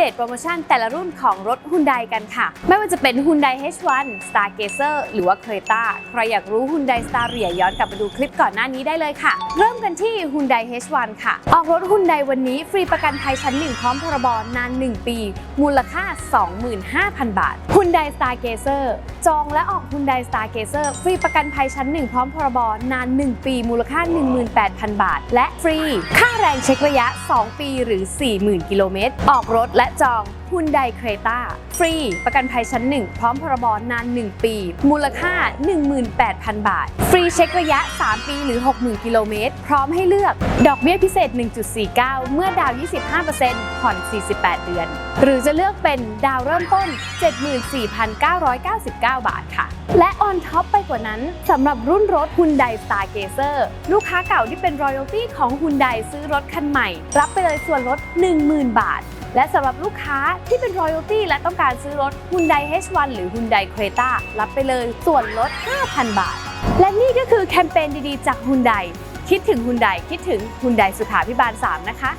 เดตโปรโมชั่นแต่ละรุ่นของรถ Hyundai กันค่ะ ไม่ว่าจะเป็น Hyundai H1 Stargazer หรือว่า Creta ใครอยากรู้ Hyundai Staria ย้อนกลับไปดูคลิปก่อนหน้านี้ได้เลยค่ะ เริ่มกันที่ Hyundai H1 ค่ะ ออกรถ Hyundai วันนี้ ฟรีประกันภัยชั้น 1 พร้อมพรบนาน 1 ปี มูลค่า 25,000 บาท Hyundai Stargazer จองและออก Hyundai Stargazer ฟรีประกันภัยชั้น 1 พร้อมพรบนาน 1 ปี มูลค่า 18,000 บาท และฟรี ค่าแรงเช็คระยะ 2 ปีหรือ 40,000 กิโลเมตร ออกรถและจอง Hyundai Creta ฟรี ประกันภัยชั้น 1 พร้อมพรบนาน 1 ปี มูลค่า 18,000 บาท ฟรีเช็คระยะ 3 ปีหรือ 60,000 กิโลเมตร พร้อมให้เลือกดอกเบี้ยพิเศษ 1.49 เมื่อดาวน์25%ผ่อน 48 เดือน หรือจะเลือกเป็นดาวเริ่มต้น 74,999 บาทค่ะ และออนท็อปไปกว่านั้นสำหรับรุ่นรถ Hyundai Stargazer ลูกค้าเก่าที่เป็น Royalty ของ Hyundai ซื้อรถคันใหม่ รับไปเลยส่วนลด 10,000 บาท และสำหรับลูกค้าที่เป็นรอยัลตี้และต้องการซื้อรถ Hyundai H1 หรือ Hyundai Creta รับไปเลยส่วนลด 5,000 บาท และนี่ก็คือแคมเปญดีๆ จาก Hyundai คิดถึง Hyundai คิดถึง Hyundai สุขาพิบาล 3 นะคะ